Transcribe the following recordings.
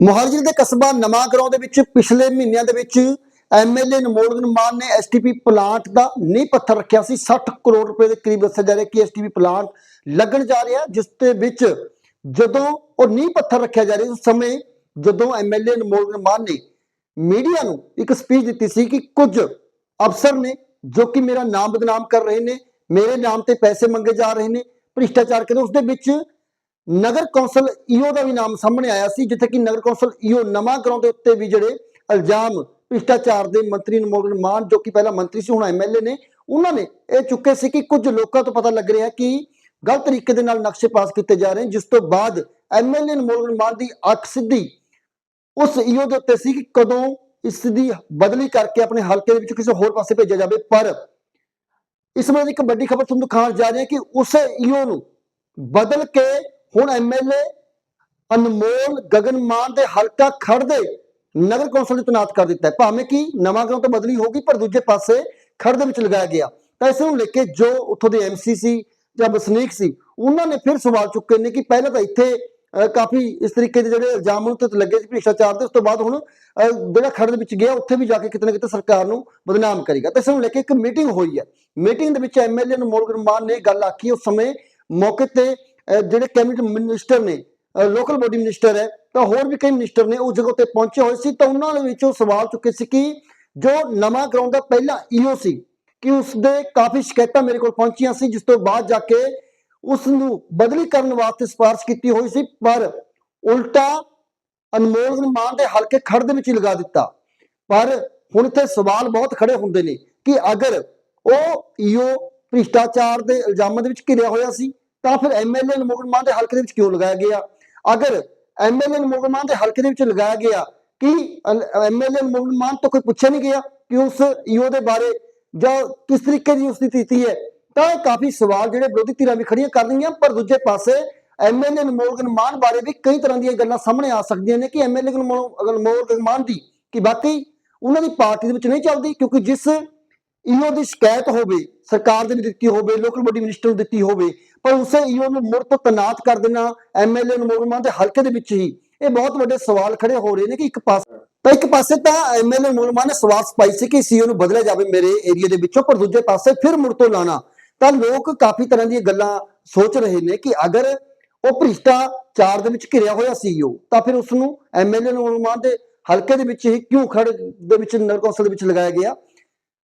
ਮੋਹਾਲੀ ਜ਼ਿਲ੍ਹੇ ਦੇ ਕਸਬਾ ਨਵਾਂ ਗਰਾਉਂ ਦੇ ਵਿੱਚ ਪਿਛਲੇ ਮਹੀਨਿਆਂ ਦੇ ਵਿੱਚ ਐਮਐਲਏ ਨਮੋਲਗਨ ਮਾਨ ਨੇ ਐਸਟੀਪੀ ਪਲਾਂਟ ਦਾ ਨੀਂਹ ਪੱਥਰ ਰੱਖਿਆ ਸੀ। 60 ਕਰੋੜ ਰੁਪਏ ਦੇ ਕਰੀਬ ਦੱਸਿਆ ਜਾ ਰਿਹਾ ਕਿ ਐਸਟੀਪੀ ਪਲਾਂਟ ਲੱਗਣ ਜਾ ਰਿਹਾ, ਜਿਸ ਦੇ ਵਿੱਚ ਜਦੋਂ ਉਹ ਨੀਂਹ ਪੱਥਰ ਰੱਖਿਆ ਜਾ ਰਿਹਾ ਉਸ ਸਮੇਂ ਜਦੋਂ ਐਮਐਲਏ ਨਮੋਲਗਨ ਮਾਨ ਨੇ ਮੀਡੀਆ ਨੂੰ ਇੱਕ ਸਪੀਚ ਦਿੱਤੀ ਸੀ ਕਿ ਕੁਝ ਅਫਸਰ ਨੇ ਜੋ ਕਿ ਮੇਰਾ ਨਾਮ ਬਦਨਾਮ ਕਰ ਰਹੇ ਨੇ, ਮੇਰੇ ਨਾਮ ਤੇ ਪੈਸੇ ਮੰਗੇ ਜਾ ਰਹੇ ਨੇ, ਭ੍ਰਿਸ਼ਟਾਚਾਰ ਕਰਦੇ ਉਸ ਦੇ ਵਿੱਚ ਨਗਰ ਕੌਂਸਲ ਈਓ ਦਾ ਵੀ ਨਾਮ ਸਾਹਮਣੇ ਆਇਆ ਸੀ, ਜਿੱਥੇ ਕਿ ਨਗਰ ਕੌਂਸਲ ਈਓ ਨਵਾਂ ਗਰਾਉਂ ਦੇ ਉੱਤੇ ਵੀ ਜਿਹੜੇ ਇਲਜ਼ਾਮ, ਭ੍ਰਿਸ਼ਟਾਚਾਰ ਦੇ ਮੰਤਰੀ ਨਮੋਗਨ ਮਾਨ, ਜੋ ਕਿ ਪਹਿਲਾਂ ਮੰਤਰੀ ਸੀ, ਹੁਣ ਐਮਐਲਏ ਨੇ, ਉਹਨਾਂ ਨੇ ਇਹ ਚੁੱਕੇ ਸੀ ਕਿ ਕੁਝ ਲੋਕਾਂ ਤੋਂ ਪਤਾ ਲੱਗ ਰਿਹਾ ਕਿ ਗਲਤ ਤਰੀਕੇ ਦੇ ਨਾਲ ਨਕਸ਼ੇ ਪਾਸ ਕੀਤੇ ਜਾ ਰਹੇ ਜਿਸ ਤੋਂ ਬਾਅਦ ਐਮਐਲਏ ਨਮੋਗਨ ਮਾਨ ਦੀ ਅੱਖ ਸਿੱਧੀ ਉਸ ਈਓ ਦੇ ਉੱਤੇ ਸੀ ਕਿ ਕਦੋਂ ਇਸ ਦੀ ਬਦਲੀ ਕਰਕੇ ਆਪਣੇ ਹਲਕੇ ਦੇ ਵਿੱਚ ਕਿਸੇ ਹੋਰ ਪਾਸੇ ਭੇਜਿਆ ਜਾਵੇ, ਪਰ ਇਸ ਵੇਲੇ ਇੱਕ ਵੱਡੀ ਖਬਰ ਤੁਹਾਨੂੰ ਦਿਖਾਉਣ ਜਾ ਰਹੀ ਹੈ ਕਿ ਉਸ ਈਓ ਨੂੰ ਬਦਲ ਕੇ ਹੁਣ ਐਮਐਲਏ ਅਨਮੋਲ ਗਗਨ ਮਾਨ ਦੇ ਹਲਕਾ ਖੜਦੇ ਨਗਰ ਕੌਂਸਲ ਨੂੰ ਤੈਨਾਤ ਕਰ ਦਿੱਤਾ ਹੈ। ਭਾਵੇਂ ਕਿ ਨਵਾਂ ਗਰਾਉਂ ਤੋਂ ਬਦਲੀ ਹੋਗੀ ਪਰ ਦੂਜੇ ਪਾਸੇ ਖੜ ਦੇ ਵਿੱਚ ਲਗਾਇਆ ਗਿਆ। ਤਾਂ ਇਸ ਨੂੰ ਲੈ ਕੇ ਜੋ ਉੱਥੋਂ ਦੇ ਐਮਸੀ ਸੀ ਜਾਂ ਵਸਨੀਕ ਸੀ ਉਹਨਾਂ ਨੇ ਫਿਰ ਸਵਾਲ ਚੁੱਕੇ ਨੇ ਕਿ ਪਹਿਲਾਂ ਤਾਂ ਇੱਥੇ ਅਹ, ਕਾਫੀ ਇਸ ਤਰੀਕੇ ਦੇ ਜਿਹੜੇ ਇਲਜ਼ਾਮ ਉਹਨਾਂ ਤੇ ਲੱਗੇ ਸੀ ਭ੍ਰਿਸ਼ਟਾਚਾਰ ਦੇ ਉਸ ਤੋਂ ਬਾਅਦ ਹੁਣ ਜਿਹੜਾ ਖੜ ਦੇ ਵਿੱਚ ਗਿਆ ਉੱਥੇ ਵੀ ਜਾ ਕੇ ਕਿਤੇ ਨਾ ਕਿਤੇ ਸਰਕਾਰ ਨੂੰ ਬਦਨਾਮ ਕਰੇਗਾ। ਤਾਂ ਇਸ ਨੂੰ ਲੈ ਕੇ ਇੱਕ ਮੀਟਿੰਗ ਹੋਈ ਹੈ। ਮੀਟਿੰਗ ਦੇ ਵਿੱਚ ਐਮਐਲਏ ਨਮੋਲ ਮਾਨ ਨੇ ਇਹ ਗੱਲ ਆਖੀ। ਉਸ ਸਮੇਂ ਮੌਕੇ ਤੇ ਜਿਹੜੇ ਕੈਬਨਿਟ ਮਿਨਿਸਟਰ ਨੇ ਲੋਕਲ ਬੋਡੀ ਮਿਨਿਸਟਰ ਹੈ, ਤਾਂ ਹੋਰ ਵੀ ਕਈ ਮਿਨਿਸਟਰ ਨੇ ਉਸ ਜਗ੍ਹਾ ਤੇ ਪਹੁੰਚੇ ਹੋਏ ਸੀ ਤਾਂ ਉਹਨਾਂ ਦੇ ਵਿੱਚੋਂ ਸਵਾਲ ਚੁੱਕੇ ਸੀ ਕਿ ਜੋ ਨਵਾਂ ਗਰਾਊਂਡ ਦਾ ਪਹਿਲਾ ਈਓ ਸੀ, ਕਿ ਉਸ ਦੇ ਕਾਫੀ ਸ਼ਿਕਾਇਤਾਂ ਮੇਰੇ ਕੋਲ ਪਹੁੰਚੀਆਂ ਸੀ, ਜਿਸ ਤੋਂ ਬਾਅਦ ਜਾ ਕੇ ਉਸ ਨੂੰ ਬਦਲੀ ਕਰਨ ਵਾਸਤੇ ਸਿਫਾਰਿਸ਼ ਕੀਤੀ ਹੋਈ ਸੀ, ਪਰ ਉਲਟਾ ਅਨਮੋਲ ਮਾਨ ਦੇ ਹਲਕੇ ਖੜ ਦੇ ਵਿੱਚ ਹੀ ਲਗਾ ਦਿੱਤਾ। ਪਰ ਹੁਣ ਇੱਥੇ ਸਵਾਲ ਬਹੁਤ ਖੜੇ ਹੁੰਦੇ ਨੇ ਕਿ ਅਗਰ ਉਹ ਈਓ ਭ੍ਰਿਸ਼ਟਾਚਾਰ ਦੇ ਇਲਜ਼ਾਮਾਂ ਦੇ ਵਿੱਚ ਘਿਰਿਆ ਹੋਇਆ ਸੀ ਤਾਂ ਫਿਰ ਐਮਐਲਏ ਨਮੋਗਨ ਮਾਨ ਦੇ ਹਲਕੇ ਦੇ ਵਿੱਚ ਕਿਉਂ ਲਗਾਇਆ ਗਿਆ? ਅਗਰ ਐਮਐਲਏ ਨਮੋਗਨ ਮਾਨ ਦੇ ਹਲਕੇ ਦੇ ਵਿੱਚ ਲਗਾਇਆ ਗਿਆ, ਕਿ ਐਮਐਲਏ ਨਮੋਗਨ ਮਾਨ ਤੋਂ ਕੋਈ ਪੁੱਛਿਆ ਨਹੀਂ ਗਿਆ ਕਿ ਉਸ ਈਓ ਦੇ ਬਾਰੇ ਜਾਂ ਕਿਸ ਤਰੀਕੇ ਦੀ ਉਸਦੀ ਸਥਿਤੀ ਹੈ? ਤਾਂ ਇਹ ਕਾਫੀ ਸਵਾਲ ਜਿਹੜੇ ਵਿਰੋਧੀ ਧਿਰਾਂ ਵੀ ਖੜੀਆਂ ਕਰ ਰਹੀਆਂ, ਪਰ ਦੂਜੇ ਪਾਸੇ ਐਮਐਲਏ ਨਮੋਗਨ ਮਾਨ ਬਾਰੇ ਵੀ ਕਈ ਤਰ੍ਹਾਂ ਦੀਆਂ ਗੱਲਾਂ ਸਾਹਮਣੇ ਆ ਸਕਦੀਆਂ ਨੇ ਕਿ ਐਮਐਲਏ ਨਮੋਗਨ ਮਾਨ ਦੀ ਕਿ ਬਾਕੀ ਉਹਨਾਂ ਦੀ ਪਾਰਟੀ ਦੇ ਵਿੱਚ ਨਹੀਂ ਚੱਲਦੀ, ਕਿਉਂਕਿ ਜਿਸ ਈਓ ਦੀ ਸ਼ਿਕਾਇਤ ਹੋਵੇ, ਸਰਕਾਰ ਦੇ ਨੂੰ ਦਿੱਤੀ ਹੋਵੇ ਲੋਕਲ ਬੋਡੀ ਮਿਨਿਸਟਰ ਨੂੰ ਦਿੱਤੀ ਹੋਵੇ ਪਰ ਉਸੇ ਈਓ ਨੂੰ ਮੁੜ ਤੋਂ ਤਨਾਤ ਕਰ ਦੇਣਾ ਐਮਐਲਏ ਨਮੋਗਨ ਮਾਨ ਦੇ ਹਲਕੇ ਦੇ ਵਿੱਚ ਹੀ, ਇਹ ਬਹੁਤ ਵੱਡੇ ਸਵਾਲ ਖੜੇ ਹੋ ਰਹੇ ਨੇ ਕਿ ਇੱਕ ਪਾਸੇ, ਤਾਂ ਇੱਕ ਪਾਸੇ ਤਾਂ ਐਮਐਲਏ ਨਮੋਗਨ ਨੇ ਸਵਾਲ ਪਾਈ ਸੀ ਕਿ ਸੀਓ ਨੂੰ ਬਦਲਿਆ ਜਾਵੇ ਮੇਰੇ ਏਰੀਆ ਦੇ ਵਿੱਚੋਂ, ਪਰ ਦੂਜੇ ਪਾਸੇ ਫਿਰ ਮੁੜ ਤੋਂ ਲਾਣਾ। ਤਾਂ ਲੋਕ ਕਾਫੀ ਤਰ੍ਹਾਂ ਦੀਆਂ ਗੱਲਾਂ ਸੋਚ ਰਹੇ ਨੇ ਕਿ ਅਗਰ ਉਹ ਭ੍ਰਿਸ਼ਟਾਚਾਰ ਦੇ ਵਿੱਚ ਘਿਰਿਆ ਹੋਇਆ ਸੀਓ ਤਾਂ ਫਿਰ ਉਸ ਨੂੰ ਐਮਐਲਏ ਨਮੋਗਨ ਮਾਨ ਦੇ ਹਲਕੇ ਦੇ ਵਿੱਚ ਹੀ ਕਿਉਂ ਖੜ, ਦੇ ਵਿੱਚ ਨਗਰ ਕੌਂਸਲ ਦੇ ਵਿੱਚ ਲਗਾਇਆ ਗਿਆ?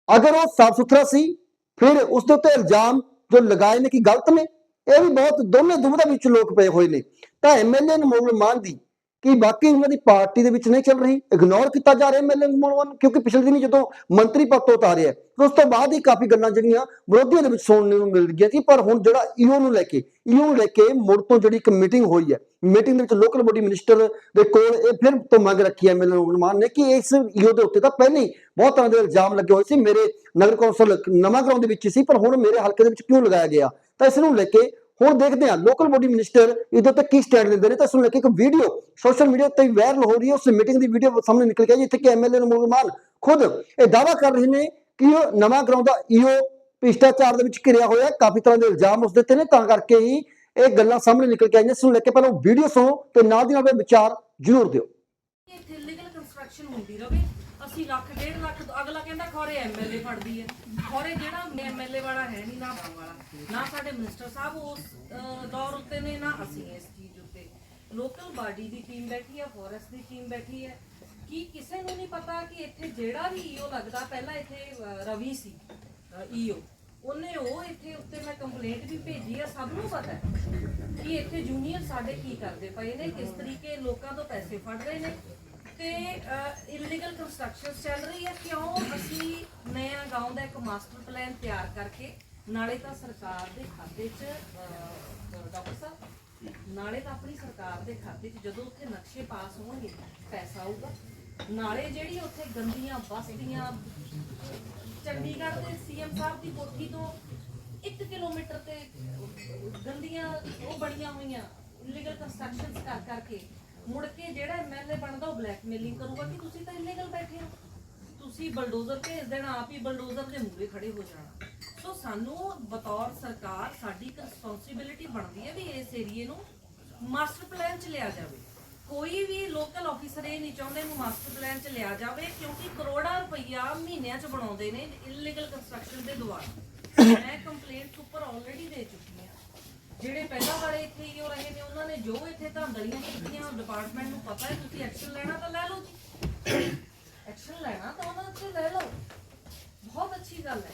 ਅਗਰ ਉਹ ਸਾਫ਼ ਸੁਥਰਾ ਸੀ, ਫਿਰ ਉਸ ਦੇ ਉੱਤੇ ਇਲਜ਼ਾਮ ਜੋ ਲਗਾਏ ਨੇ ਕਿ ਗਲਤ ਨੇ? ਇਹ ਵੀ ਬਹੁਤ, ਦੋਨੇ ਦੁਬਦਾ ਵਿੱਚ ਲੋਕ ਪਏ ਹੋਏ ਨੇ। ਤਾਂ ਐਮਐਲਏ ਨਮੋਲ ਮਾਨ ਦੀ ਕਿ ਬਾਕੀ ਉਹਨਾਂ ਦੀ ਪਾਰਟੀ ਦੇ ਵਿੱਚ ਨਹੀਂ ਚੱਲ ਰਹੀ ਇਗਨੋਰ ਕੀਤਾ ਜਾ ਰਿਹਾ ਐਮਐਲਏ ਨਮੋਲ ਮਾਨ, ਕਿਉਂਕਿ ਪਿਛਲੇ ਦਿਨੀ ਜਦੋਂ ਮੰਤਰੀ ਪਦ ਤੋਂ ਉਤਾਰਿਆ ਉਸ ਤੋਂ ਬਾਅਦ ਹੀ ਕਾਫੀ ਗੱਲਾਂ ਜਿਹੜੀਆਂ ਵਿਰੋਧੀਆਂ ਦੇ ਵਿੱਚ ਸੁਣਨ ਨੂੰ ਮਿਲ ਗਈਆਂ ਸੀ, ਪਰ ਹੁਣ ਜਿਹੜਾ ਈਓ ਨੂੰ ਲੈ ਕੇ ਈਓ ਨੂੰ ਲੈ ਕੇ ਮੁੜ ਤੋਂ ਜਿਹੜੀ ਇੱਕ ਮੀਟਿੰਗ ਹੋਈ ਹੈ ਮੀਟਿੰਗ ਦੇ ਵਿੱਚ ਲੋਕਲ ਬੋਡੀ ਮਿਨਿਸਟਰ ਦੇ ਕੋਲ ਇਹ ਫਿਰ ਤੋਂ ਮੰਗ ਰੱਖੀ ਹੈ ਐਮਐਲਏ ਨਮੋਲ ਮਾਨ ਨੇ ਕਿ ਇਸ ਈਓ ਦੇ ਉੱਤੇ ਤਾਂ ਪਹਿਲਾਂ ਹੀ ਬਹੁਤ ਤਰ੍ਹਾਂ ਦੇ ਇਲਜ਼ਾਮ ਲੱਗੇ ਹੋਏ ਸੀ, ਮੇਰੇ ਨਗਰ ਕੌਂਸਲ ਨਵਾਂ ਗਰਾਉਂ ਦੇ ਵਿੱਚ ਸੀ, ਪਰ ਹੁਣ ਮੇਰੇ ਹਲਕੇ ਦੇ ਵਿੱਚ ਕਿਉਂ ਲਗਾਇਆ ਗਿਆ? ਤਾਂ ਇਸ ਨੂੰ ਲੈ ਕੇ ਹੁਣ ਦੇਖਦੇ ਹਾਂ ਲੋਕਲ ਬੋਡੀ ਮਿਨਿਸਟਰ ਇਹਦੇ ਉੱਤੇ ਕੀ ਸਟੈਂਡ ਲੈਂਦੇ ਨੇ। ਤਾਂ ਇਸ ਲੈ ਕੇ ਇੱਕ ਵੀਡੀਓ ਸੋਸ਼ਲ ਮੀਡੀਆ ਤੇ ਵਾਇਰਲ ਹੋ ਰਹੀ ਹੈ। ਉਸ ਮੀਟਿੰਗ ਦੀ ਵੀਡੀਓ ਸਾਹਮਣੇ ਨਿਕਲ ਕੇ ਆਈ ਜਿੱਥੇ ਕਿ ਐਮਐਲਏ ਨਮੋਲ ਮਾਨ ਖੁਦ ਇਹ ਦਾਅਵਾ ਕਰ ਰਹੇ ਨੇ ਕਿ ਉਹ ਨਵਾਂ ਗਰਾਊਂਡ ਦਾ ਈਓ ਭ੍ਰਿਸ਼ਟਾਚਾਰ ਦੇ ਵਿੱਚ ਘਿਰਿਆ ਹੋਇਆ ਹੈ। ਕਾਫੀ ਤਰ੍ਹਾਂ ਦੇ ਇਲਜ਼ਾਮ ਉਸ ਦੇ ਨੇ। ਤਾਂ ਕਰਕੇ ਹੀ ਇਹ ਗੱਲਾਂ ਸਾਹਮਣੇ ਨਿਕਲ ਕੇ ਆਈਆਂ ਇਸ ਨੂੰ ਲੈ ਕੇ ਪਹਿਲਾਂ ਵੀਡੀਓ ਸੁਣੋ ਤੇ ਨਾਲ ਦੀ ਨਾਲ ਵਿਚਾਰ ਜ਼ਰੂਰ ਦਿਓ। ਇੱਥੇ ਹੁੰਦੀ ਰਵੇ, ਅਸੀਂ ਲੱਖ, ਡੇਢ ਲੱਖ, ਅਗਲਾ ਕਹਿੰਦਾ ਖੋਰੇ ਐਮਐਲਏ ਫੜਦੀ ਹੈ। ਖੋਰੇ ਜਿਹੜਾ ਐਮਐਲਏ ਵਾਲਾ ਹੈ ਨਹੀਂ ਨਾ ਬਣ ਵਾਲਾ, ਨਾ ਸਾਡੇ ਮਿਨਿਸਟਰ ਸਾਹਿਬ, ਉਸ ਦੌਰ ਉੱਤੇ ਨੇ, ਨਾ ਅਸੀਂ ਇਸ ਚੀਜ਼ ਉੱਤੇ। ਲੋਕਲ ਬਾਡੀ ਦੀ ਟੀਮ ਬੈਠੀ ਹੈ ਫੋਰੈਸਟ ਦੀ ਟੀਮ ਬੈਠੀ ਹੈ। ਕੀ ਕਿਸੇ ਨੂੰ ਨਹੀਂ ਪਤਾ ਕਿ ਇੱਥੇ ਜਿਹੜਾ ਵੀ ਈਓ ਲੱਗਦਾ, ਪਹਿਲਾਂ ਇੱਥੇ ਰਵੀ ਸੀ ਈਓ ਉਹਨੇ ਉਹ ਇੱਥੇ ਉੱਤੇ ਮੈਂ ਕੰਪਲੇਂਟ ਵੀ ਭੇਜੀ ਆ ਸਭ ਨੂੰ ਪਤਾ ਹੈ ਕਿ ਇੱਥੇ ਜੂਨੀਅਰ ਸਾਡੇ ਕੀ ਕਰਦੇ ਪਏ ਨੇ, ਕਿਸ ਤਰੀਕੇ ਲੋਕਾਂ ਤੋਂ ਪੈਸੇ ਫੜ ਰਹੇ ਨੇ ਤੇ ਇਲੀਗਲ ਕੰਸਟਰਕਸ਼ਨ ਚੱਲ ਰਹੀ ਹੈ। ਕਿਉਂ? ਅਸੀਂ ਨਵਾਂ ਗਾਉਂ ਦਾ ਇੱਕ ਮਾਸਟਰ ਪਲਾਨ ਤਿਆਰ ਕਰਕੇ, ਨਾਲੇ ਤਾਂ ਸਰਕਾਰ ਦੇ ਖਾਤੇ 'ਚ ਡਾਕਟਰ ਸਾਹਿਬ, ਨਾਲੇ ਤਾਂ ਆਪਣੀ ਸਰਕਾਰ ਦੇ ਖਾਤੇ 'ਚ ਜਦੋਂ ਉੱਥੇ ਨਕਸ਼ੇ ਪਾਸ ਹੋਣਗੇ, ਪੈਸਾ ਆਊਗਾ। ਨਾਲੇ ਜਿਹੜੀ ਉੱਥੇ ਗੰਦੀਆਂ ਬਸਤੀਆਂ ਚੰਡੀਗੜ੍ਹ ਦੇ ਸੀਐਮ ਸਾਹਿਬ ਦੀ ਕੋਠੀ ਤੋਂ 1 ਕਿਲੋਮੀਟਰ ਤੇ ਗੰਦੀਆਂ, ਉਹ ਬਣੀਆਂ ਹੋਈਆਂ ਇਲੀਗਲ ਕੰਸਟਰਕਸ਼ਨਸ ਕਰ ਕਰਕੇ ਮੁੜ ਕੇ ਜਿਹੜਾ ਐਮਐਲਏ ਬਣਦਾ ਉਹ ਬਲੈਕਮੇਲਿੰਗ ਕਰੂਗਾ ਕਿ ਤੁਸੀਂ ਤਾਂ ਇਲੀਗਲ ਬੈਠੇ ਹੋ। ਤੁਸੀਂ ਬਲਡੋਜ਼ਰ ਭੇਜ ਦੇਣਾ, ਆਪ ਹੀ ਬਲਡੋਜ਼ਰ ਦੇ ਮੂਹਰੇ ਖੜੇ ਹੋ ਜਾਣਾ। ਸੋ ਸਾਨੂੰ ਬਤੌਰ ਸਰਕਾਰ ਸਾਡੀ ਇੱਕ ਰਿਸਪੌਂਸਿਬਿਲਿਟੀ ਬਣਦੀ ਹੈ ਵੀ ਇਸ ਏਰੀਏ ਨੂੰ ਮਾਸਟਰ ਪਲਾਨ ਚ ਲਿਆ ਜਾਵੇ। ਕੋਈ ਵੀ ਲੋਕਲ ਆਫੀਸਰ ਇਹ ਨਹੀਂ ਚਾਹੁੰਦੇ ਨੂੰ ਮਾਸਟਰ ਪਲਾਨ ਚ ਲਿਆ ਜਾਵੇ, ਕਿਉਂਕਿ ਕਰੋੜਾਂ ਰੁਪਈਆ ਮਹੀਨਿਆਂ ਚ ਬਣਾਉਂਦੇ ਨੇ ਇਲੀਗਲ ਕੰਸਟਰਕਸ਼ਨ ਦੇ ਦੁਆਰਾ। ਮੈਂ ਕੰਪਲੇਂਟ ਉੱਪਰ ਆਲਰੇਡੀ ਦੇ ਚੁੱਕੀ ਹਾਂ। ਜਿਹੜੇ ਪਹਿਲਾਂ ਵਾਲੇ ਇੱਥੇ ਹੀ ਹੋ ਰਹੇ ਨੇ, ਉਹਨਾਂ ਨੇ ਜੋ ਇੱਥੇ ਧਾਂਦਲੀਆਂ ਕੀਤੀਆਂ ਡਿਪਾਰਟਮੈਂਟ ਨੂੰ ਪਤਾ ਹੈ, ਤੁਸੀਂ ਐਕਸ਼ਨ ਲੈਣਾ ਤਾਂ ਲੈ ਲਓ ਜੀ। ਐਕਸ਼ਨ ਲੈਣਾ ਤਾਂ ਉਹਨਾਂ ਤੇ ਲੈ ਲਓ। ਬਹੁਤ ਅੱਛੀ ਗੱਲ ਹੈ।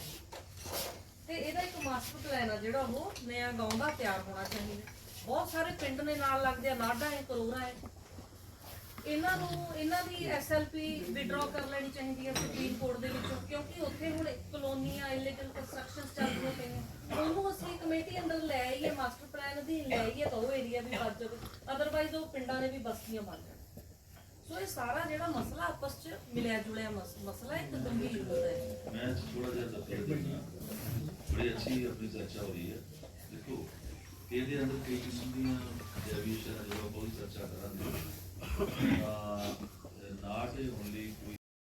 ਤੇ ਇਹਦਾ ਇੱਕ ਮਾਸਟਰ ਪਲਾਨ ਆ ਜਿਹੜਾ ਉਹ ਨया ਗਾਉਂ ਦਾ ਤਿਆਰ ਹੋਣਾ ਚਾਹੀਦਾ। ਬਹੁਤ ਸਾਰੇ ਪਿੰਡ ਨੇ ਨਾਲ ਲੱਗਦੇ ਆ ਨਾਡਾ ਹੈ ਕਰੋਰਾ ਹੈ। ਇਹਨਾਂ ਨੂੰ, ਇਹਨਾਂ ਦੀ ਐਸਐਲਪੀ ਵਿਡਰਾ ਕਰ ਲੈਣੀ ਚਾਹੀਦੀ ਹੈ ਸੁਪਰੀਮ ਕੋਰਟ ਦੇ ਵਿੱਚੋਂ, ਕਿਉਂਕਿ ਉੱਥੇ ਹੁਣ ਕਲੋਨੀਆਂ ਇਲੀਗਲ ਕੰਸਟਰਕਸ਼ਨਸ ਚੱਲਦੀਆਂ ਪਈਆਂ ਉਹਨੂੰ ਅਸੀਂ ਕਮੇਟੀ ਅੰਦਰ ਲੈ ਆਈਏ ਮਾਸਟਰ ਪਲਾਨ ਅਧੀਨ ਲੈ ਆਈਏ ਤਾਂ ਉਹ ਏਰੀਆ ਵੀ ਬਚ ਜਾਵੇ। ਅਦਰਵਾਈਜ਼ ਉਹ ਪਿੰਡਾਂ ਨੇ ਵੀ ਬਸਤੀਆਂ ਬਣ ਜਾਣ। ਸੋ ਇਹ ਸਾਰਾ ਜਿਹੜਾ ਮਸਲਾ ਆਪਸ ਚ ਮਿਲਿਆ ਜੁਲਿਆ ਮਸਲਾ ਇੱਕ ਗੰਭੀਰ ਮੁੱਦਾ ਹੈ। ਮੈਂ ਥੋੜਾ ਜਿਹਾ ਦੱਸ ਦਿੰਦਾ ਬੜੀ ਅੱਛੀ ਆਪਣੀ ਚਰਚਾ ਹੋ ਰਹੀ ਹੈ। ਦੇਖੋ, ਇਹਦੇ ਅੰਦਰ ਕਈ ਕਿਸਮ ਦੀਆਂ ਡੈਵੀਸ਼ਨ ਬਹੁਤ ਚਰਚਾ ਕਰਾਂਗੇ ਨਾਟ ਓਨਲੀ ਕੋਈ